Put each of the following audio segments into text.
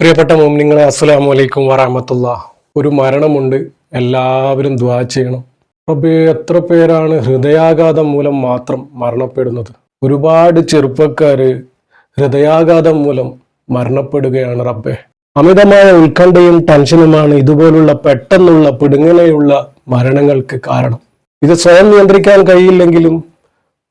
പ്രിയപ്പെട്ട മോമിനിങ്ങളെ അസ്സലാമു വലൈക്കും വറാമത്തുള്ള ഒരു മരണമുണ്ട്. എല്ലാവരും ദ്വാ ചെയ്യണം. റബ്ബേ എത്ര പേരാണ് ഹൃദയാഘാതം മൂലം മാത്രം മരണപ്പെടുന്നത്? ഒരുപാട് ചെറുപ്പക്കാര് ഹൃദയാഘാതം മൂലം മരണപ്പെടുകയാണ് റബ്ബേ. അമിതമായ ഉത്കണ്ഠയും ടെൻഷനുമാണ് ഇതുപോലുള്ള പെട്ടെന്നുള്ള പിടുങ്ങനെയുള്ള മരണങ്ങൾക്ക് കാരണം. ഇത് സ്വയം നിയന്ത്രിക്കാൻ കഴിയില്ലെങ്കിലും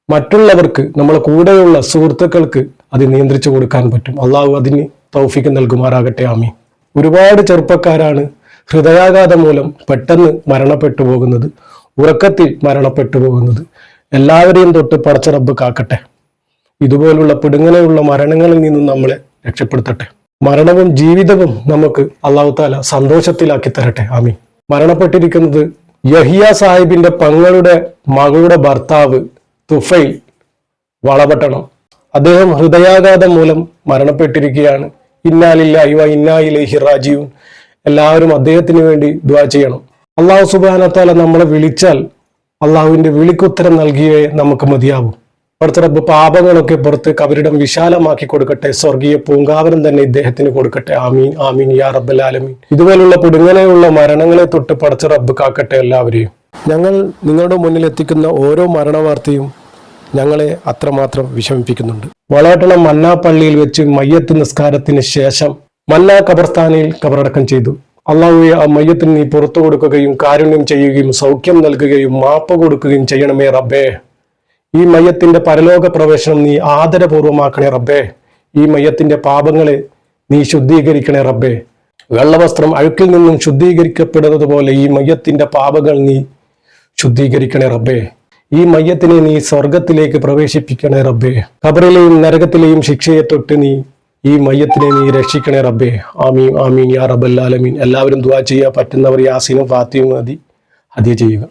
മറ്റുള്ളവർക്ക് നമ്മളെ കൂടെയുള്ള സുഹൃത്തുക്കൾക്ക് അത് നിയന്ത്രിച്ചു കൊടുക്കാൻ പറ്റും. അള്ളാഹു അതിന് തൗഫിക്ക് നൽകുമാറാകട്ടെ ആമി ഒരുപാട് ചെറുപ്പക്കാരാണ് ഹൃദയാഘാതം മൂലം പെട്ടെന്ന് മരണപ്പെട്ടു പോകുന്നത് ഉറക്കത്തിൽ മരണപ്പെട്ടു പോകുന്നത്. എല്ലാവരെയും തൊട്ട് പടച്ച റബ്ബ് കാക്കട്ടെ. ഇതുപോലുള്ള പിടുങ്ങനെയുള്ള മരണങ്ങളിൽ നിന്നും നമ്മളെ രക്ഷപ്പെടുത്തട്ടെ. മരണവും ജീവിതവും നമുക്ക് അള്ളാഹു താല സന്തോഷത്തിലാക്കി തരട്ടെ ആമി മരണപ്പെട്ടിരിക്കുന്നത് യഹിയ സാഹിബിന്റെ പങ്ങളുടെ മകളുടെ ഭർത്താവ് തുഫൈൽ വളപട്ടണം. അദ്ദേഹം ഹൃദയാഘാതം മൂലം മരണപ്പെട്ടിരിക്കുകയാണ്. ഇന്നാലില്ല വ ഇന്നായിലേഹി റാജീവ് എല്ലാവരും അദ്ദേഹത്തിന് വേണ്ടി ദ്വാ ചെയ്യണം. അള്ളാഹു സുബാനത്താല നമ്മളെ വിളിച്ചാൽ അള്ളാഹുവിന്റെ വിളിക്കുത്തരം നൽകിയേ നമുക്ക് മതിയാവും. അവിടുത്തെ റബ്ബ് പാപങ്ങളൊക്കെ പുറത്ത് കബരിടം വിശാലമാക്കി കൊടുക്കട്ടെ സ്വർഗീയ പൂങ്കാവനം തന്നെ ഇദ്ദേഹത്തിന് കൊടുക്കട്ടെ. ആമീൻ ആമീൻ യാ റബ്ബൽ ആലമീൻ. ഇതുപോലുള്ള പുടുങ്ങനെയുള്ള മരണങ്ങളെ തൊട്ട് പടച്ച റബ്ബ് കാക്കട്ടെ എല്ലാവരെയും. ഞങ്ങൾ നിങ്ങളുടെ മുന്നിൽ എത്തിക്കുന്ന ഓരോ മരണവാർത്തയും ഞങ്ങളെ അത്രമാത്രം വിഷമിപ്പിക്കുന്നുണ്ട്. വളാട്ടണം മന്നാപ്പള്ളിയിൽ വെച്ച് മയ്യത്ത് നിസ്കാരത്തിന് ശേഷം മന്നാ ഖബർസ്ഥാനയിൽ കബറടക്കം ചെയ്തു. അള്ളാഹുവെ ആ മയ്യത്തിന് നീ പുറത്തു കൊടുക്കുകയും കാരുണ്യം ചെയ്യുകയും സൗഖ്യം നൽകുകയും മാപ്പ് കൊടുക്കുകയും ചെയ്യണമേ റബ്ബേ. ഈ മയ്യത്തിന്റെ പരലോക പ്രവേശനം നീ ആദരപൂർവമാക്കണേ റബ്ബേ. ഈ മയ്യത്തിന്റെ പാപങ്ങളെ നീ ശുദ്ധീകരിക്കണേ റബ്ബേ. വെള്ളവസ്ത്രം അഴുക്കിൽ നിന്നും ശുദ്ധീകരിക്കപ്പെടുന്നത് പോലെ ഈ മയ്യത്തിന്റെ പാപങ്ങൾ നീ ശുദ്ധീകരിക്കണേ റബ്ബേ. ഈ മയ്യത്തിനെ നീ സ്വർഗത്തിലേക്ക് പ്രവേശിപ്പിക്കണേ റബ്ബേ. ഖബറിലെയും നരകത്തിലെയും ശിക്ഷയെ തൊട്ട് നീ ഈ മയ്യത്തിനെ നീ രക്ഷിക്കണേ റബ്ബേ. ആമീൻ ആമീൻ യാ റബ്ബൽ ആലമീൻ. എല്ലാവരും ദുആ ചെയ്യാൻ പറ്റുന്നവർ യാസീനും ഫാത്തിയും മതി. ഹദിയ ചെയ്യുക.